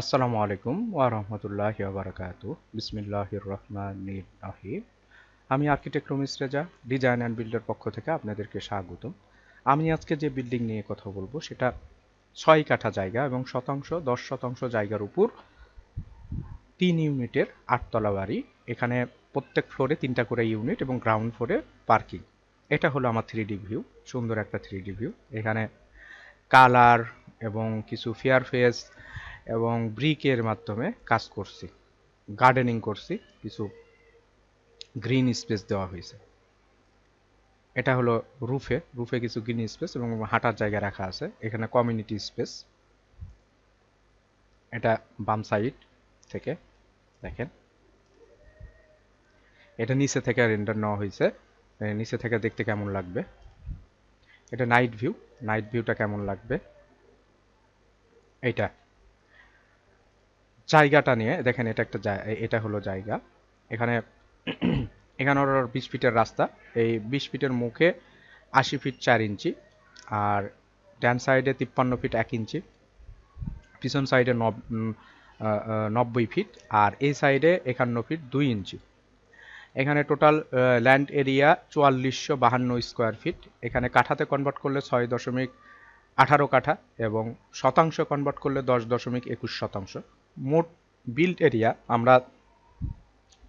আসসালামু আলাইকুম ওয়া রাহমাতুল্লাহি ওয়া বারাকাতু বিসমিল্লাহির রহমানির রহিম। আমি architect Ramis Reza, design and builder পক্ষ থেকে আপনাদেরকে স্বাগতম। আমি আজকে যে বিল্ডিং নিয়ে কথা বলব, সেটা ছয় কাঠা জায়গা এবং শতাংশ, দশ শতাংশ জায়গার উপর তিন ইউনিটের আটতলা বাড়ি। এখানে প্রত্যেক ফ্লোরে তিনটা করে ইউনিট এবং গ্রাউন্ড ফ্লোরে পার্কিং। এটা হলো আমার থ্রি ডি ভিউ, সুন্দর একটা থ্রি ডি ভিউ। এখানে কালার এবং কিছু ফেয়ার ফেস এবং ব্রিকের মাধ্যমে কাজ করছি, গার্ডেনিং করছি, কিছু গ্রিন স্পেস দেওয়া হয়েছে। এটা হলো রুফে রুফে কিছু গ্রিন স্পেস এবং হাঁটার জায়গা রাখা আছে, এখানে কমিউনিটি স্পেস। এটা বাম সাইড থেকে, দেখেন। এটা নিচে থেকে রেন্ডার নেওয়া হয়েছে নিচে থেকে দেখতে কেমন লাগবে? এটা নাইট ভিউ নাইট ভিউটা কেমন লাগবে? এইটা। জায়গাটা নিয়ে, দেখেন এটা একটা এটা হলো জায়গা। এখানে এখানে ওর বিশ ফিটের রাস্তা। এই বিশ ফিটের মুখে আশি ফিট চার ইঞ্চি আর ডান সাইডে তিপ্পান্ন ফিট এক ইঞ্চি। পিছন সাইডে নব্বই ফিট আর এই সাইডে একান্ন ফিট দুই ইঞ্চি। এখানে টোটাল ল্যান্ড এরিয়া চুয়াল্লিশশো বাহান্ন স্কোয়ার ফিট। এখানে কাঠাতে কনভার্ট করলে ছয় দশমিক আঠারো কাঠা এবং শতাংশ কনভার্ট করলে দশ দশমিক একুশ শতাংশ। মোট বিল্ড এরিয়া আমরা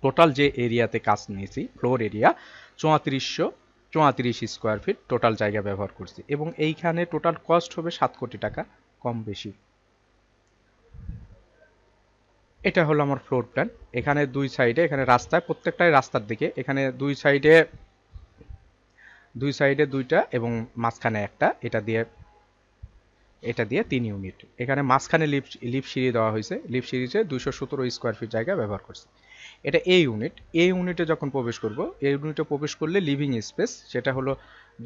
টোটাল যে এরিয়াতে কাজ নিয়েছি ফ্লোর এরিয়া চুয়াত্রিশশো চুয়াত্রিশ স্কোয়ার ফিট টোটাল জায়গা ব্যবহার করছি এবং এইখানে টোটাল কস্ট হবে সাত কোটি টাকা, কম বেশি। এটা হলো আমার ফ্লোর প্ল্যান এখানে দুই সাইডে এখানে রাস্তায়, প্রত্যেকটাই রাস্তার দিকে। এখানে দুই সাইডে দুই সাইডে দুইটা এবং মাঝখানে একটা। এটা দিয়ে এটা দিয়ে তিন ইউনিট এখানে মাঝখানে লিফট লিফট সিঁড়ি দেওয়া হয়েছে। লিফট সিঁড়িতে দুইশো সতেরো স্কোয়ার ফিট জায়গা ব্যবহার করছে। এটা এ ইউনিট এ ইউনিটে যখন প্রবেশ করব এই ইউনিটে প্রবেশ করলে লিভিং স্পেস সেটা হলো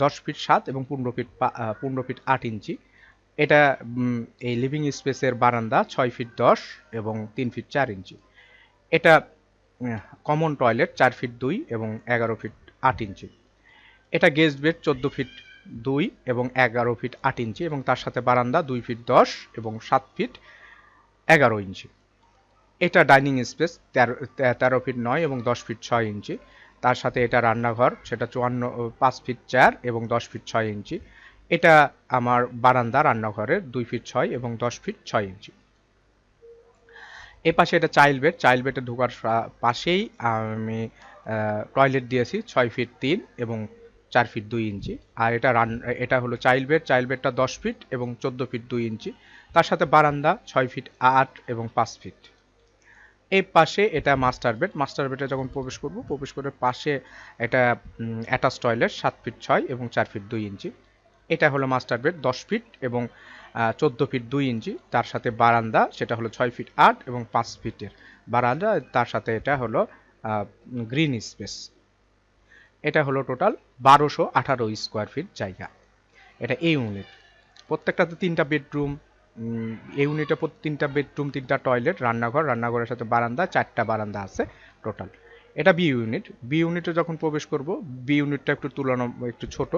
দশ ফিট সাত এবং পনেরো ফিট পনেরো ফিট আট ইঞ্চি। এটা এই লিভিং স্পেসের বারান্দা ছয় ফিট দশ এবং তিন ফিট চার ইঞ্চি। এটা কমন টয়লেট চার ফিট দুই এবং এগারো ফিট আট ইঞ্চি। এটা গেস্ট বেড চোদ্দ ফিট দুই এবং এগারো ফিট আট ইঞ্চি এবং তার সাথে বারান্দা দুই ফিট দশ এবং সাত ফিট এগারো ইঞ্চি। এটা ডাইনিং স্পেস তেরো তেরো ফিট নয় এবং দশ ফিট ছয় ইঞ্চি। তার সাথে এটা রান্নাঘর, সেটা চুয়ান্ন পাঁচ ফিট চার এবং দশ ফিট ছয় ইঞ্চি। এটা আমার বারান্দা রান্নাঘরের দুই ফিট ছয় এবং দশ ফিট ছয় ইঞ্চি। এ পাশে এটা চাইল্ড বেড চাইল্ড বেডে ঢোকার পাশেই আমি টয়লেট দিয়েছি, ছয় ফিট তিন এবং চার ফিট দুই ইঞ্চি। আর এটা রান এটা হলো চাইল্ড বেড চাইল্ড বেডটা দশ ফিট এবং চোদ্দ ফিট দুই ইঞ্চি। তার সাথে বারান্দা ছয় ফিট আট এবং পাঁচ ফিট এই পাশে এটা মাস্টার বেড মাস্টার বেডে যখন প্রবেশ করব, প্রবেশ করে পাশে এটা অ্যাটাচ টয়লেট সাত ফিট ছয় এবং চার ফিট দুই ইঞ্চি। এটা হলো মাস্টার বেড দশ ফিট এবং চোদ্দ ফিট দুই ইঞ্চি। তার সাথে বারান্দা, সেটা হলো ছয় ফিট আট এবং পাঁচ ফিটের বারান্দা, তার সাথে এটা হলো গ্রিন স্পেস এটা হলো টোটাল বারোশো আঠারো স্কোয়ার ফিট জায়গা। এটা এই ইউনিট প্রত্যেকটাতে তিনটা বেডরুম এই ইউনিটে তিনটা বেডরুম, তিনটা টয়লেট রান্নাঘর, রান্নাঘরের সাথে বারান্দা, চারটা বারান্দা আছে টোটাল এটা বি ইউনিট বি ইউনিটে যখন প্রবেশ করব বি ইউনিটটা একটু তুলনা, একটু ছোট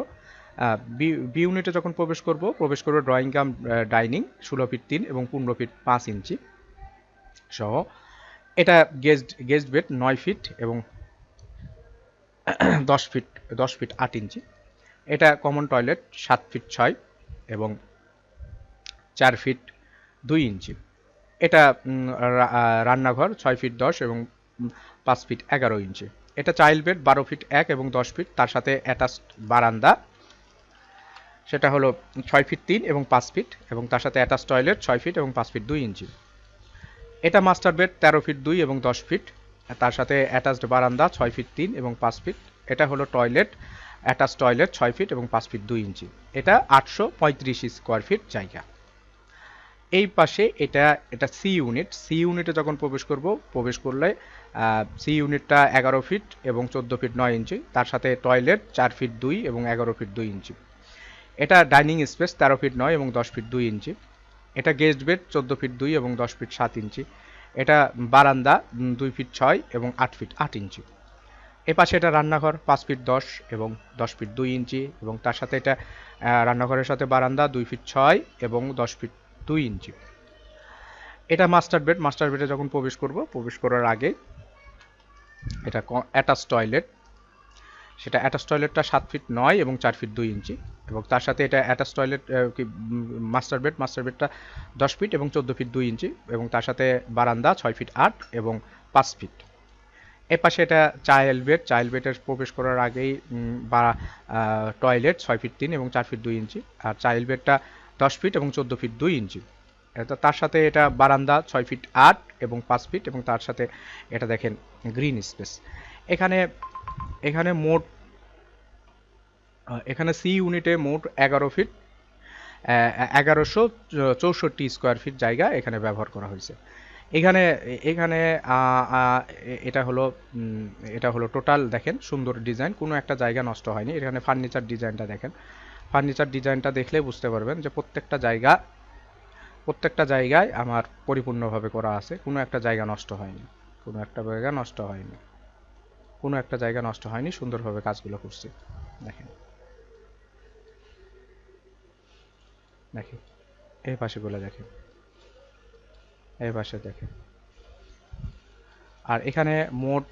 বি ইউনিটে যখন প্রবেশ করব, প্রবেশ করব ড্রয়িং কাম ডাইনিং ষোলো ফিট তিন এবং পনেরো ফিট পাঁচ ইঞ্চি সহ। এটা গেস্ট গেস্ট বেড নয় ফিট এবং দশ ফিট দশ ফিট আট ইঞ্চি। এটা কমন টয়লেট সাত ফিট ছয় এবং চার ফিট দুই ইঞ্চি। এটা রান্নাঘর ছয় ফিট দশ এবং পাঁচ ফিট এগারো ইঞ্চি। এটা চাইল্ড বেড বারো ফিট এক এবং দশ ফিট। তার সাথে অ্যাটাচড বারান্দা। সেটা হলো ছয় ফিট তিন এবং পাঁচ ফিট এবং তার সাথে অ্যাটাচ টয়লেট ছয় ফিট এবং পাঁচ ফিট দুই ইঞ্চি। এটা মাস্টার বেড তেরো ফিট দুই এবং দশ ফিট। তার সাথে অ্যাটাচড বারান্দা ছয় ফিট তিন এবং পাঁচ ফিট এটা হলো টয়লেট অ্যাটাচ টয়লেট ছয় ফিট এবং পাঁচ ফিট দুই ইঞ্চি। এটা আটশো পঁয়ত্রিশ স্কোয়ার ফিট জায়গা। এই পাশে এটা এটা সি ইউনিট সি ইউনিটে যখন প্রবেশ করব, প্রবেশ করলে সি ইউনিটটা এগারো ফিট এবং চোদ্দ ফিট নয় ইঞ্চি। তার সাথে টয়লেট চার ফিট দুই এবং এগারো ফিট দুই ইঞ্চি। এটা ডাইনিং স্পেস তেরো ফিট নয় এবং দশ ফিট দুই ইঞ্চি। এটা গেস্ট বেড চোদ্দ ফিট দুই এবং দশ ফিট সাত ইঞ্চি। এটা বারান্দা দুই ফিট ছয় এবং আট ফিট আট ইঞ্চি। এ পাশে এটা রান্নাঘর, পাঁচ ফিট দশ এবং দশ ফিট দুই ইঞ্চি এবং তার সাথে এটা রান্নাঘরের সাথে বারান্দা, দুই ফিট ছয় এবং দশ ফিট দুই ইঞ্চি। এটা মাস্টার বেড মাস্টার বেডে যখন প্রবেশ করব, প্রবেশ করার আগে এটা অ্যাটাচ টয়লেট সেটা অ্যাটাচ টয়লেটটা সাত ফিট নয় এবং চার ফিট দুই ইঞ্চি। এবং তার সাথে এটা অ্যাটাচ টয়লেট কি মাস্টার বেড মাস্টার বেডটা দশ ফিট এবং চোদ্দ ফিট দুই ইঞ্চি এবং তার সাথে বারান্দা ছয় ফিট আট এবং পাঁচ ফিট এ পাশে এটা চাইল্ড বেড চাইল্ড বেডের প্রবেশ করার আগেই বা টয়লেট ছয় ফিট তিন এবং চার ফিট দুই ইঞ্চি। আর চাইল্ড বেডটা দশ ফিট এবং চোদ্দ ফিট দুই ইঞ্চি। এটা তার সাথে এটা বারান্দা ছয় ফিট আট এবং পাঁচ ফিট এবং তার সাথে এটা দেখেন গ্রিন স্পেস এখানে এখানে মোট এখানে সি ইউনিটে মোট এগারো ফিট এগারোশো চৌষট্টি স্কোয়ার ফিট জায়গা এখানে ব্যবহার করা হয়েছে। এখানে এখানে এটা হলো এটা হলো টোটাল দেখেন সুন্দর ডিজাইন, কোনো একটা জায়গা নষ্ট হয়নি। এখানে ফার্নিচার ডিজাইনটা দেখেন। ফার্নিচার ডিজাইনটা দেখলে বুঝতে পারবেন যে প্রত্যেকটা জায়গা, প্রত্যেকটা জায়গায় আমার পরিপূর্ণভাবে করা আছে, কোনো একটা জায়গা নষ্ট হয়নি, কোনো একটা জায়গা নষ্ট হয়নি। কোনো একটা জায়গা নষ্ট হয়নি, সুন্দরভাবে কাজগুলো করছি। দেখেন। দেখেন। এই পাশেগুলো দেখেন। এই পাশে দেখেন। আর এখানে মোট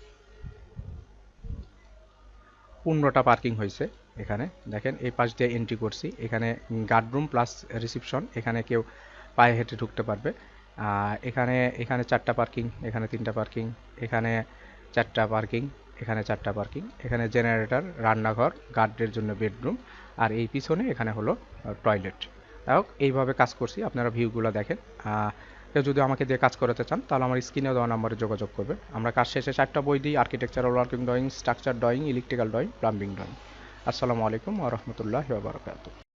পনেরোটা পার্কিং হয়েছে এখানে। দেখেন, এই পাশ দিয়ে এন্ট্রি করছি। এখানে গার্ডরুম প্লাস রিসিপশন এখানে কেউ পায়ে হেঁটে ঢুকতে পারবে। এখানে এখানে চারটা পার্কিং, এখানে তিনটা পার্কিং, এখানে চারটা পার্কিং এখানে চারটা পার্কিং, এখানে জেনারেটর, রান্নাঘর, গার্ডের জন্য বেডরুম, আর এই পিছনে এখানে হলো টয়লেট। হোক, এইভাবে কাজ করছি, আপনারা ভিউগুলো দেখেন। কেউ যদি আমাকে দিয়ে কাজ করাতে চান, তাহলে আমার স্ক্রিনে দেওয়া নাম্বারে যোগাযোগ করবেন। আমরা কাজ শেষে চারটা বই দিই architectural working drawing structure drawing electrical drawing plumbing drawing আসসালামু আলাইকুম ওয়া বারাকাতুহু।